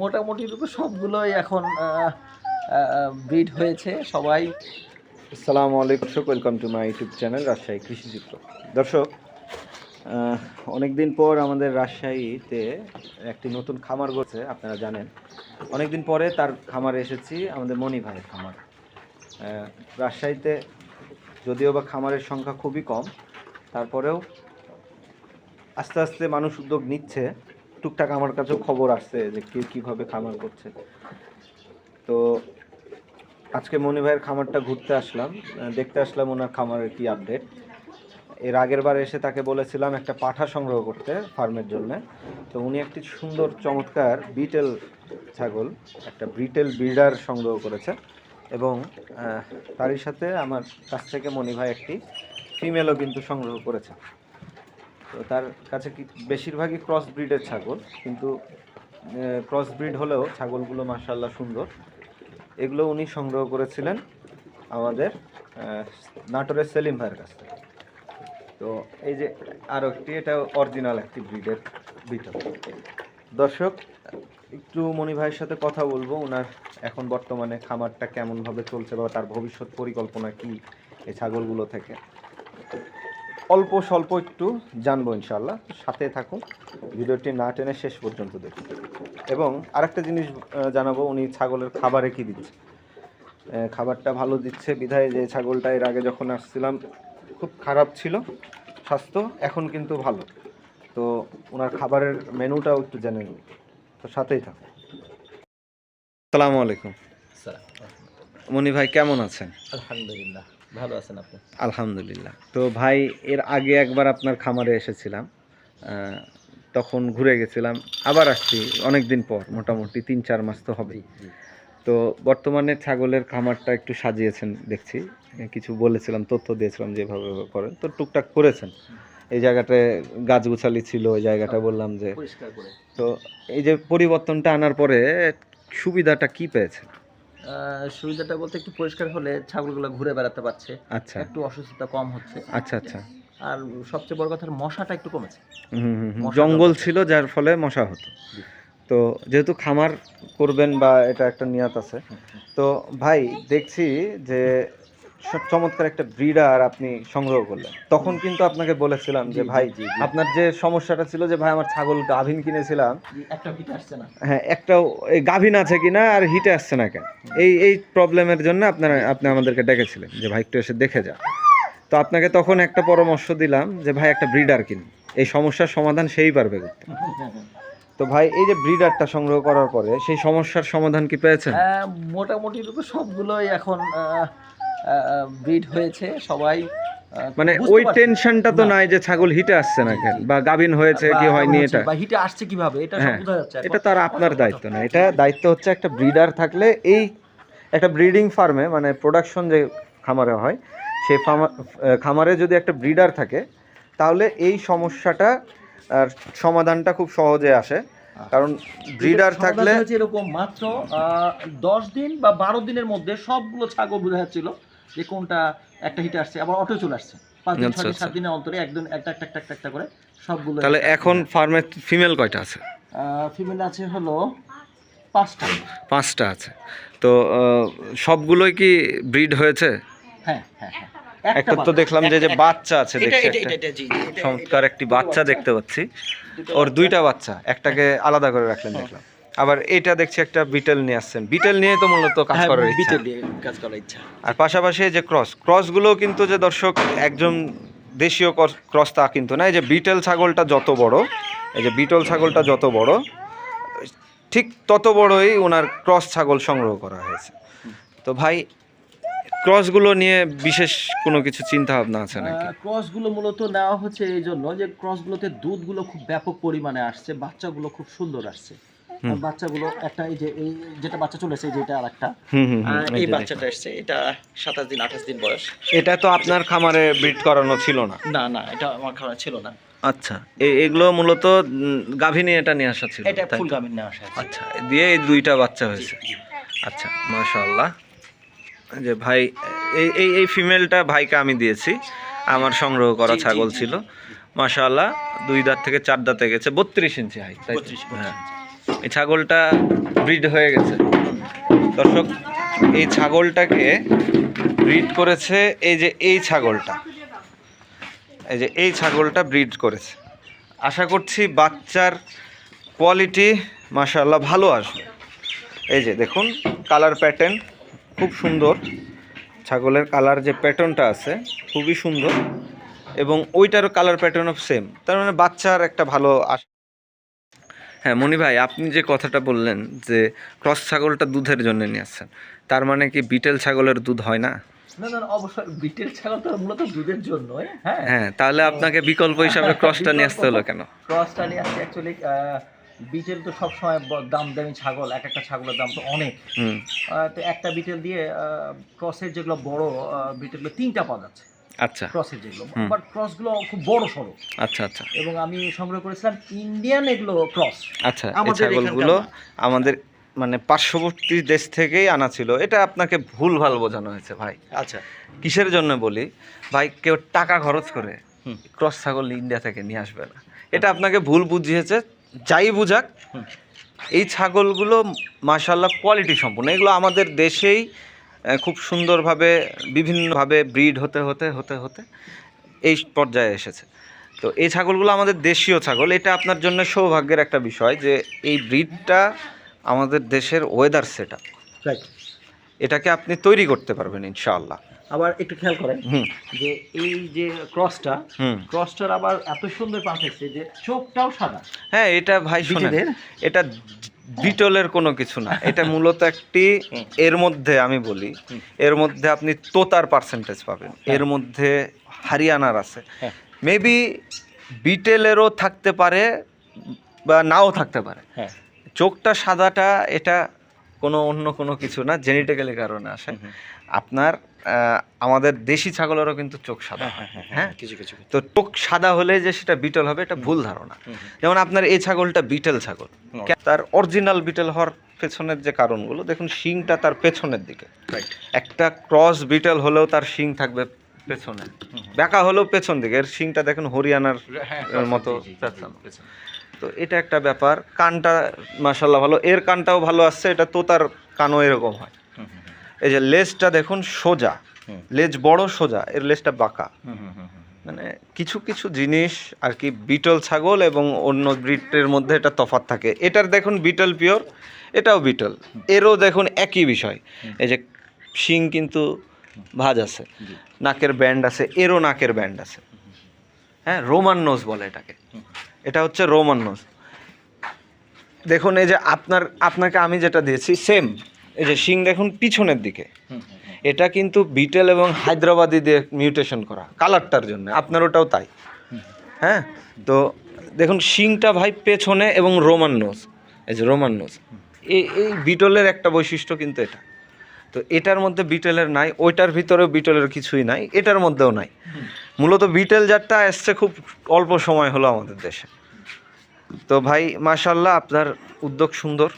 মোটামুটি রূপে সবগুলোই এখন ব্রিড হয়েছে সবাই। আসসালামু আলাইকুম welcome to my YouTube channel Rajshahi Krishichitra. দর্শক অনেক দিন পর আমাদের রাজশাহীতে একটি নতুন খামার গড়ছে, আপনারা জানেন। অনেক দিন পরে তার খামারে এসেছি, আমাদের মণি ভাইয়ের খামার। রাজশাহীতে যদিও বা খামারের সংখ্যা খুবই কম, তারপরেও আস্তে আস্তে মানুষ উদ্যোগ নিচ্ছে। টুকটাক আমার কাছেও খবর আসছে যে কে কীভাবে খামার করছে। তো আজকে মনি ভাইয়ের খামারটা ঘুরতে আসলাম দেখতে আসলাম ওনার খামারের কি আপডেট এর আগের বার এসে তাকে বলেছিলাম একটা পাঠা সংগ্রহ করতে ফার্মের জন্য। তো উনি একটি সুন্দর, চমৎকার বিটেল ছাগল, একটা ব্রিটেল ব্রিডার সংগ্রহ করেছে এবং তারই সাথে আমার কাছ থেকে মনি ভাই একটি ফিমেলও কিন্তু সংগ্রহ করেছে। তো তার কাছে কি বেশিরভাগই ক্রস ব্রিডের ছাগল, কিন্তু ক্রস ব্রিড হলেও ছাগলগুলো মাসাল্লাহ সুন্দর। এগুলো উনি সংগ্রহ করেছিলেন আমাদের নাটোরের সেলিম ভাইয়ের কাছ থেকে। তো এই যে আরও একটি এটা অরিজিনাল একটি ব্রিডের বিটল। দর্শক, একটু মণি ভাইয়ের সাথে কথা বলব ওনার এখন বর্তমানে খামারটা কেমনভাবে চলছে বা তার ভবিষ্যৎ পরিকল্পনা কি এই ছাগলগুলো থেকে? অল্প স্বল্প একটু জানব ইনশাল্লাহ সাথে থাকুন ভিডিওটি না টেনে শেষ পর্যন্ত দেখুন। এবং আরেকটা জিনিস জানাব উনি ছাগলের খাবারে কি দিচ্ছে? খাবারটা ভালো দিচ্ছে বিধায় যে ছাগলটা এর আগে যখন আসছিলাম খুব খারাপ ছিল স্বাস্থ্য এখন কিন্তু ভালো। তো ওনার খাবারের মেনুটাও একটু জেনে নিন। তো সাথেই থাকুন। আসসালামু আলাইকুম। মনি ভাই কেমন আছেন? আলহামদুলিল্লাহ। ভালো আছেন আপনি? আলহামদুলিল্লাহ। তো ভাই এর আগে একবার আপনার খামারে এসেছিলাম। তখন ঘুরে গেছিলাম। আবার আসছি অনেক দিন পর মোটামুটি তিন চার মাস তো হবেই। তো বর্তমানে ছাগলের খামারটা একটু সাজিয়েছেন দেখছি। কিছু বলেছিলাম তথ্য দিয়েছিলাম যে এভাবে এভাবে করেন। তো টুকটাক করেছেন। এই জায়গাটায় গাছগুছালি ছিল ওই জায়গাটা বললাম যে তো এই যে পরিবর্তনটা আনার পরে সুবিধাটা কি পেয়েছেন? সুবিধাটা বলতে একটু পরিষ্কার হলে ছাগলগুলো ঘুরে বেড়াতে পারছে। আচ্ছা। একটু অসুস্থতা কম হচ্ছে। আচ্ছা আচ্ছা। আর সবচেয়ে বড় কথা মশাটা একটু কমেছে। হুম, হুম, হুম। জঙ্গল ছিল যার ফলে মশা হতো। তো যেহেতু খামার করবেন বা এটা একটা নিয়াত আছে তো ভাই দেখছি যে চমৎকার একটা ব্রিডার আপনি সংগ্রহ করলেন। তখন কিন্তু আপনাকে বলেছিলাম যে ভাই আপনার যে সমস্যাটা ছিল যে ভাই আমার ছাগল গাভিন কিনেছিলাম। একটা হ্যাঁ একটাও এই গাভিন আছে কিনা আর হিটে আসছে না কেন? এই এই প্রবলেমের জন্য আপনারা আপনি আমাদেরকে ডেকেছিলেন যে ভাই একটু এসে দেখে যা তো আপনাকে তখন একটা পরামর্শ দিলাম যে ভাই একটা ব্রিডার কিন এই সমস্যার সমাধান সেই পারবে করতে। তো ভাই এই যে ব্রিডারটা সংগ্রহ করার পরে সেই সমস্যার সমাধান কি পেয়েছেন? মোটামুটি রূপে সবগুলোই এখন ব্রিড হয়েছে সবাই মানে ওই টেনশনটা তো নাই যে ছাগল হিটে আসছে না কেন? বা গাভিন হয়েছে কি হয়নি এটা? বা হিটে আসছে কীভাবে? এটা সব হ্যাঁ, বোঝা যাচ্ছে। এটা তার আপনার দায়িত্ব না। এটা দায়িত্ব হচ্ছে একটা ব্রিডার থাকলে এই একটা ব্রিডিং ফার্মে মানে প্রোডাকশন যে খামারে হয় সেই ফার্মা- খামারে যদি একটা ব্রিডার থাকে তাহলে এই সমস্যাটা আর সমাধানটা খুব সহজে আসে। কারণ ব্রিডার থাকলে এরকম মাত্র দশ দিন বা বারো দিনের মধ্যে সবগুলো ছাগল বোঝা যাচ্ছিল। যে কোনটা একটা হিটে আসছে আবার অটো চলে আসছে। পাঁচ দিন আচ্ছা, ছয় আচ্ছা। সাত দিনের অন্তরে একদিন একটা একটা একটা একটা করে সবগুলো তাহলে এখন ফার্মে ফিমেল কয়টা আছে? ফিমেল আছে হলো পাঁচটা। পাঁচটা আছে। তো সবগুলোই কি ব্রিড হয়েছে? হ্যাঁ হ্যাঁ হ্যাঁ। একটা তো দেখলাম যে যে বাচ্চা আছে দেখছি এটা একটা। এটা এটা জি জি, এটা- চমৎকার একটি বাচ্চা দেখতে পাচ্ছি। ওর দুইটা বাচ্চা। একটাকে আলাদা করে রাখলেন দেখলাম। আবার এটা দেখছি একটা বিটেল নিয়ে আসছেন। বিটেল নিয়ে তো মূলত কাজ হ্যাঁ, করার ইচ্ছা। বিটেল দিয়ে কাজ করার ইচ্ছা। আর পাশাপাশি যে ক্রস ক্রসগুলো কিন্তু যে দর্শক একজন দেশীয় ক্রস তা কিন্তু না এই যে বিটেল ছাগলটা যত বড় এই যে বিটল ছাগলটা যত বড় ঠিক তত বড়ই ওনার ক্রস ছাগল সংগ্রহ করা হয়েছে। তো ভাই ক্রসগুলো নিয়ে বিশেষ কোনো কিছু চিন্তা ভাবনা আছে নাকি? ক্রসগুলো মূলত নেওয়া হচ্ছে এই জন্য যে ক্রসগুলোতে দুধগুলো খুব ব্যাপক পরিমাণে আসছে বাচ্চাগুলো খুব সুন্দর আসছে। বাচ্চাগুলো একটা এই যে এই যেটা বাচ্চা চলেছে যেটা আর একটা এই বাচ্চাটা এসছে এটা সাতাশ দিন আঠাশ দিন বয়স। এটা তো আপনার খামারে ব্রিড করানো ছিল না? না না এটা আমার খাওয়া ছিল না। আচ্ছা এগুলো মূলত উম, এটা নিয়ে আসা ছিল এটা ফুল তো? গামিন আসা আচ্ছা দিয়ে এই দুইটা বাচ্চা হয়েছে। আচ্ছা মাশাআল্লাহ। যে ভাই এই এই এই ফিমেলটা ভাইকে আমি দিয়েছি আমার সংগ্রহ করা ছাগল ছিল। মাশাআল্লাহ দুই দাঁত থেকে চার দাঁতে গেছে বত্রিশ ইঞ্চি হাইট তাই তো? হ্যাঁ। এই ছাগলটা ব্রিড হয়ে গেছে। দর্শক, এই ছাগলটাকে ব্রিড করেছে এই যে এই ছাগলটা। এই যে এই ছাগলটা ব্রিড করেছে। আশা করছি বাচ্চার কোয়ালিটি মাশাআল্লাহ ভালো আসবে। এই যে দেখুন, কালার প্যাটার্ন খুব সুন্দর। ছাগলের কালার যে প্যাটার্নটা আছে, খুবই সুন্দর। এবং ওইটারও কালার প্যাটার্ন অফ সেম। তার মানে বাচ্চার একটা ভালো আশা। হ্যাঁ মনি ভাই আপনি যে কথাটা বললেন যে ক্রস ছাগলটা দুধের জন্য নিয়ে আসছেন তার মানে কি বিটেল ছাগলের দুধ হয় না? না না না, অবশ্যই বিটেল ছাগল তো মূলত দুধের হ্যাঁ। হ্যাঁ তাহলে আপনাকে বিকল্প হিসাবে ক্রসটা নিয়ে আসতে হলো কেন? ক্রসটা নিয়ে অ্যাকচুয়ালি বিটেল তো সবসময় দাম দামি ছাগল এক একটা ছাগলের দাম তো অনেক। তো একটা বিটেল দিয়ে ক্রসের যেগুলো বড় বিটেলগুলো তিনটা পাওয়া যাচ্ছে। আচ্ছা। ক্রসের যেগুলো। বাট ক্রসগুলো খুব বড় সড়ো। আচ্ছা আচ্ছা। এবং আমি সংগ্রহ করেছিলাম ইন্ডিয়ান এগুলো ক্রস আচ্ছা এই ছাগলগুলো আমাদের মানে পার্শ্ববর্তী দেশ থেকেই আনা ছিল। এটা আপনাকে ভুল ভালো বোঝানো হয়েছে ভাই। আচ্ছা। কিসের জন্য বলি? ভাই কেউ টাকা খরচ করে। ক্রস ছাগল ইন্ডিয়া থেকে নিয়ে আসবে না। এটা আপনাকে ভুল বুঝিয়েছে যাই বুঝাক। এই ছাগলগুলো মাশাল্লাহ কোয়ালিটি সম্পূর্ণ এগুলো আমাদের দেশেই খুব সুন্দরভাবে বিভিন্নভাবে ব্রিড হতে হতে হতে হতে এই পর্যায়ে এসেছে। তো এই ছাগলগুলো আমাদের দেশীয় ছাগল এটা আপনার জন্য সৌভাগ্যের একটা বিষয় যে এই ব্রিডটা আমাদের দেশের ওয়েদার সেট রাইট এটাকে আপনি তৈরি করতে পারবেন ইনশাআল্লাহ। আবার একটু খেয়াল করেন হুম। যে এই যে ক্রসটা ক্রসটার আবার এত সুন্দর পাঁচ যে চোখটাও সাদা। হ্যাঁ এটা ভাই শোনেন এটা বিটলের কোনো কিছু না। এটা মূলত একটি এর মধ্যে আমি বলি এর মধ্যে আপনি তোতার পার্সেন্টেজ পাবেন। এর মধ্যে হারিয়ানার আছে। হ্যাঁ। মেবি বিটেলেরও থাকতে পারে বা নাও থাকতে পারে। হ্যাঁ। চোখটা সাদাটা এটা কোনো অন্য কোনো কিছু না জেনেটিক্যালি কারণে আসে। আপনার আমাদের দেশি ছাগলেরও কিন্তু চোখ সাদা হয় হ্যাঁ। কিছু কিছু তো চোখ সাদা হলে যে সেটা বিটল হবে এটা ভুল ধারণা। যেমন আপনার এই ছাগলটা বিটেল ছাগল। তার অরিজিনাল বিটেল হওয়ার পেছনের যে কারণগুলো দেখুন শিংটা তার পেছনের দিকে। একটা ক্রস বিটেল হলেও তার শিং থাকবে পেছনে। বেঁকা হলেও পেছন দিকে। এর শিংটা দেখুন হরিয়ানার এর মতো তো এটা একটা ব্যাপার। কানটা মাসাল্লাহ ভালো। এর কানটাও ভালো আসছে। এটা তোতার কানও এরকম হয়। এই যে লেজটা দেখুন সোজা। লেজ বড় সোজা। এর লেজটা বাঁকা। মানে কিছু কিছু জিনিস আর কি বিটল ছাগল এবং অন্য ব্রিডের মধ্যে এটা তফাৎ থাকে। এটার দেখুন বিটল পিওর এটাও বিটল। এরও দেখুন একই বিষয়। এই যে শিং কিন্তু ভাজ আছে নাকের ব্যান্ড আছে এরও নাকের ব্যান্ড আছে। হ্যাঁ রোমান নোজ বলে এটাকে। এটা হচ্ছে রোমান নোজ। দেখুন এই যে আপনার আপনাকে আমি যেটা দিয়েছি সেম। এই যে শিং দেখুন পিছনের দিকে। এটা কিন্তু বিটেল এবং হায়দ্রাবাদি দিয়ে মিউটেশন করা কালারটার জন্য আপনার ওটাও তাই। হ্যাঁ? তো দেখুন শিংটা ভাই পেছনে এবং রোমান নোজ এই যে রোমান নোজ। এই এই বিটলের একটা বৈশিষ্ট্য কিন্তু এটা। তো এটার মধ্যে বিটেলের নাই ওইটার ভিতরেও বিটেলের কিছুই নাই এটার মধ্যেও নাই। মূলত বিটেল জাতটা এসছে খুব অল্প সময় হলো আমাদের দেশে। তো ভাই মাশাল্লাহ আপনার উদ্যোগ সুন্দর।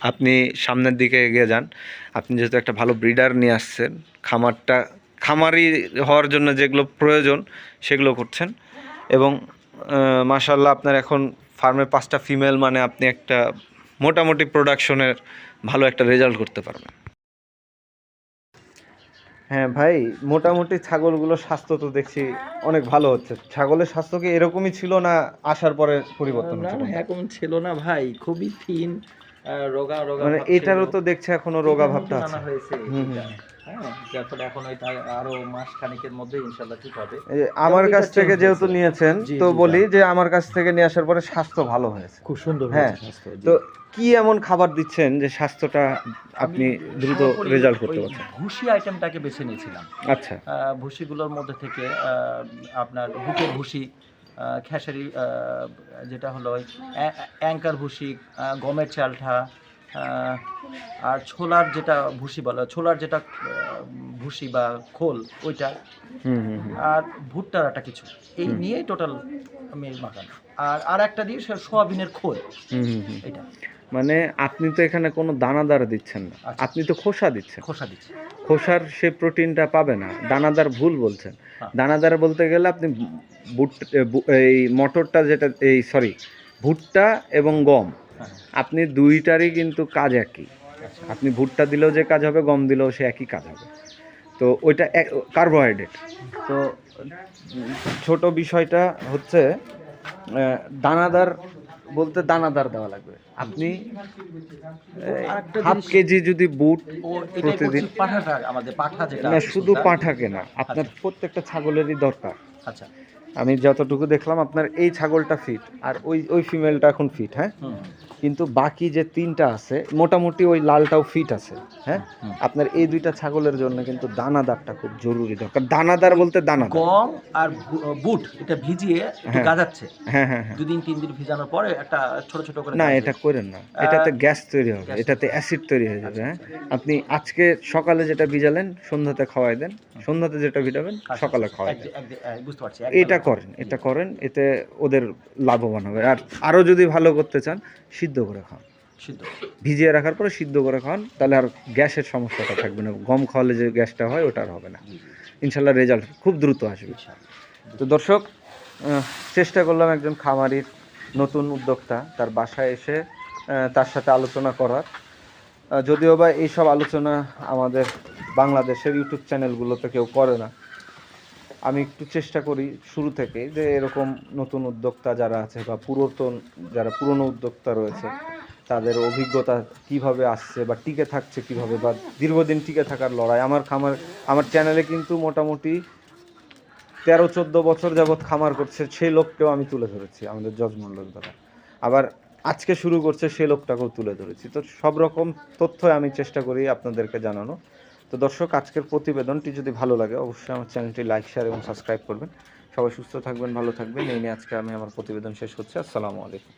আপনি সামনের দিকে এগিয়ে যান। আপনি যেহেতু একটা ভালো ব্রিডার নিয়ে আসছেন খামারটা খামারি হওয়ার জন্য যেগুলো প্রয়োজন সেগুলো করছেন এবং মাশাল্লাহ আপনার এখন ফার্মে পাঁচটা ফিমেল মানে আপনি একটা মোটামুটি প্রোডাকশনের ভালো একটা রেজাল্ট করতে পারবেন। হ্যাঁ ভাই মোটামুটি ছাগলগুলোর স্বাস্থ্য তো দেখছি অনেক ভালো হচ্ছে। ছাগলের স্বাস্থ্য কি এরকমই ছিল না আসার পরে পরিবর্তন হচ্ছে? এরকম ছিল না ভাই খুবই থিন রোগা রোগা মানে এটারও তো দেখছি এখনও রোগা ভাবটা আছে। হয়েছে। হ্যাঁ যার ফলে এখন ওইটা আরও মাস খানিকের মধ্যে ইনশাল্লাহ ঠিক হবে। এই যে আমার কাছ থেকে যেহেতু নিয়েছেন তো বলি যে আমার কাছ থেকে নিয়ে আসার পরে স্বাস্থ্য ভালো হয়েছে। খুব সুন্দর হ্যাঁ, হয়েছে স্বাস্থ্য, জি। তো কি এমন খাবার দিচ্ছেন যে স্বাস্থ্যটা আপনি দ্রুত রেজাল্ট করতে পারছেন? ভুসি আইটেমটাকে বেছে নিয়েছিলাম। আচ্ছা। আহ, ভুসিগুলোর মধ্যে থেকে আহ, আপনার বুকের ভুসি খেসারি যেটা হলো অ্যাঙ্কার ভুসি গমের আহ, আর ছোলার যেটা ভুসি বলে ছোলার যেটা ভুসি বা খোল ওইটা। আর ভুট্টার একটা কিছু এই। নিয়েই টোটাল আমি মাখানো আর আর একটা দিয়ে সোয়াবিনের খোল। এটা মানে আপনি তো এখানে কোনো দানাদার দিচ্ছেন না আচ্ছা। আপনি তো খোসা দিচ্ছেন খোসা দিচ্ছি খোসার সে প্রোটিনটা পাবে না দানাদার ভুল বলছেন হ্যাঁ। দানাদার বলতে গেলে আপনি বুট এই মটরটা যেটা এই সরি ভুট্টা এবং গম। আপনি দুইটারই কিন্তু কাজ একই। আচ্ছা আপনি ভুট্টা দিলেও যে কাজ হবে গম দিলেও সে একই কাজ হবে। তো ওইটা কার্বোহাইড্রেট তো ছোট বিষয়টা হচ্ছে দানাদার বলতে দানাদার দেওয়া লাগবে। আপনি হাফ কেজি যদি বুট প্রতিদিন আমাদের পাঠা না শুধু পাঁঠাকে না আপনার প্রত্যেকটা ছাগলেরই দরকার। আচ্ছা। আমি যতটুকু দেখলাম আপনার এই ছাগলটা ফিট আর ওই ওই ফিমেলটা এখন ফিট হ্যাঁ? কিন্তু বাকি যে তিনটা আছে মোটামুটি ওই লালটাও ফিট আছে হ্যাঁ? আপনার এই দুইটা ছাগলের জন্য কিন্তু দানাদারটা খুব জরুরি দরকার। দানাদার বলতে দানা গম আর বুট এটা ভিজিয়ে হ্যাঁ। গাজাচ্ছে। হ্যাঁ হ্যাঁ হ্যাঁ। দুদিন তিন দিন ভিজানোর পরে একটা ছোট ছোট করে না এটা করেন না। এটাতে গ্যাস তৈরি হবে। এটাতে অ্যাসিড তৈরি হয়ে যাবে হ্যাঁ? আপনি আজকে সকালে যেটা ভিজালেন সন্ধ্যাতে খাওয়াই দেন। সন্ধ্যাতে যেটা ভিজাবেন আচ্ছা, সকালে খাওয়াই দেন। বুঝতে পারছি। এটা করেন এটা করেন এতে ওদের লাভবান হবে। আর আরও যদি ভালো করতে চান সিদ্ধ করে খান সিদ্ধ। ভিজিয়ে রাখার পরে সিদ্ধ করে খান তাহলে আর গ্যাসের সমস্যাটা থাকবে না। গম খাওয়ালে যে গ্যাসটা হয় ওটা আর হবে না। ইনশাল্লাহ রেজাল্ট খুব দ্রুত আসবে। তো দর্শক চেষ্টা করলাম একজন খামারির নতুন উদ্যোক্তা তার বাসায় এসে তার সাথে আলোচনা করার। যদিও বা এইসব আলোচনা আমাদের বাংলাদেশের ইউটিউব চ্যানেলগুলোতে কেউ করে না আমি একটু চেষ্টা করি শুরু থেকে যে এরকম নতুন উদ্যোক্তা যারা আছে বা পুরাতন, যারা পুরনো উদ্যোক্তা রয়েছে, তাদের অভিজ্ঞতা কীভাবে আসছে বা টিকে থাকছে কীভাবে বা দীর্ঘদিন টিকে থাকার লড়াই। আমার খামার, আমার চ্যানেলে কিন্তু মোটামুটি তেরো চোদ্দ বছর যাবৎ খামার করছে সেই লোককেও আমি তুলে ধরেছি আমাদের জজমন্ডল দ্বারা। আবার আজকে শুরু করছে সেই লোকটাকেও তুলে ধরেছি। তো সব রকম তথ্যই আমি চেষ্টা করি আপনাদেরকে জানানো। তো দর্শক, আজকের প্রতিবেদনটি যদি ভালো লাগে, অবশ্যই আমার চ্যানেলটি লাইক, শেয়ার এবং সাবস্ক্রাইব করবেন। সবাই সুস্থ থাকবেন, ভালো থাকবেন। এই নিয়ে আজকে আমি আমার প্রতিবেদন শেষ হচ্ছে আসসালামু আলাইকুম।